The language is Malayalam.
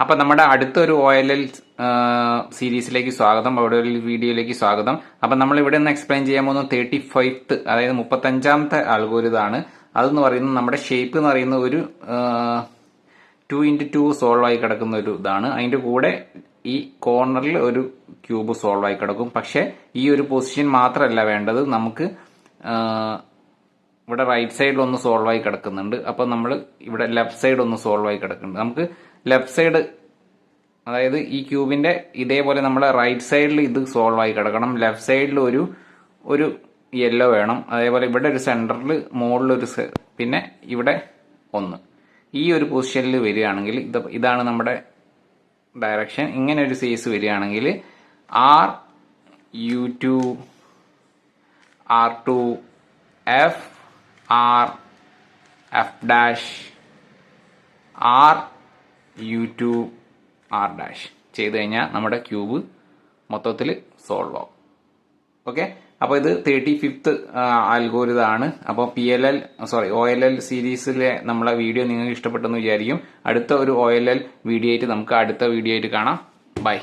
അപ്പൊ നമ്മുടെ അടുത്തൊരു ഒ എൽ എൽ സീരീസിലേക്ക് സ്വാഗതം അവിടെ ഒരു വീഡിയോയിലേക്ക് സ്വാഗതം. അപ്പൊ നമ്മൾ ഇവിടെ നിന്ന് എക്സ്പ്ലെയിൻ ചെയ്യാൻ പോകുന്നത് തേർട്ടി ഫൈവ്ത്ത് അതായത് മുപ്പത്തഞ്ചാമത്തെ അൽഗോരിതാണ് അതെന്ന് പറയുന്നത് നമ്മുടെ ഷേപ്പ് എന്ന് പറയുന്ന ഒരു ടു ഇന്റു ടു സോൾവ് ആയി കിടക്കുന്ന ഒരു ഇതാണ്. അതിന്റെ കൂടെ ഈ കോർണറിൽ ഒരു ക്യൂബ് സോൾവ് ആയി കിടക്കും. പക്ഷേ ഈ ഒരു പൊസിഷൻ മാത്രമല്ല വേണ്ടത്. നമുക്ക് ഇവിടെ റൈറ്റ് സൈഡിൽ ഒന്ന് സോൾവ് ആയി കിടക്കുന്നുണ്ട്. അപ്പൊ നമ്മൾ ഇവിടെ ലെഫ്റ്റ് സൈഡ് ഒന്ന് സോൾവ് ആയി കിടക്കുന്നുണ്ട്. നമുക്ക് ലെഫ്റ്റ് സൈഡ് അതായത് ഈ ക്യൂബിന്റെ ഇതേപോലെ നമ്മൾ റൈറ്റ് സൈഡിൽ ഇത് സോൾവ് ആയി കിടക്കണം. ലെഫ്റ്റ് സൈഡിൽ ഒരു ഒരു യെല്ലോ വേണം. അതേപോലെ ഇവിടെ ഒരു സെന്ററിൽ മുകളിലൊരു പിന്നെ ഇവിടെ ഒന്ന്. ഈ ഒരു പൊസിഷനിൽ വരികയാണെങ്കിൽ ഇത് ഇതാണ് നമ്മുടെ ഡയറക്ഷൻ ഇങ്ങനെ ഒരു സൈസ് വരികയാണെങ്കിൽ R U two R two F R F dash R U two R dash ചെയ്ത് കഴിഞ്ഞാൽ നമ്മുടെ ക്യൂബ് മൊത്തത്തിൽ സോൾവ് ആവും. ഓക്കെ അപ്പോൾ ഇത് തേർട്ടി ഫിഫ്ത്ത് ആൽഗോരിതാണ് അപ്പോൾ P L L sorry O L L സീരീസിലെ നമ്മളെ വീഡിയോ നിങ്ങൾക്ക് ഇഷ്ടപ്പെട്ടെന്ന് വിചാരിക്കും. അടുത്ത ഒരു ഒ എൽ എൽ വീഡിയോ ആയിട്ട് നമുക്ക് അടുത്ത വീഡിയോ ആയിട്ട് കാണാം. ബൈ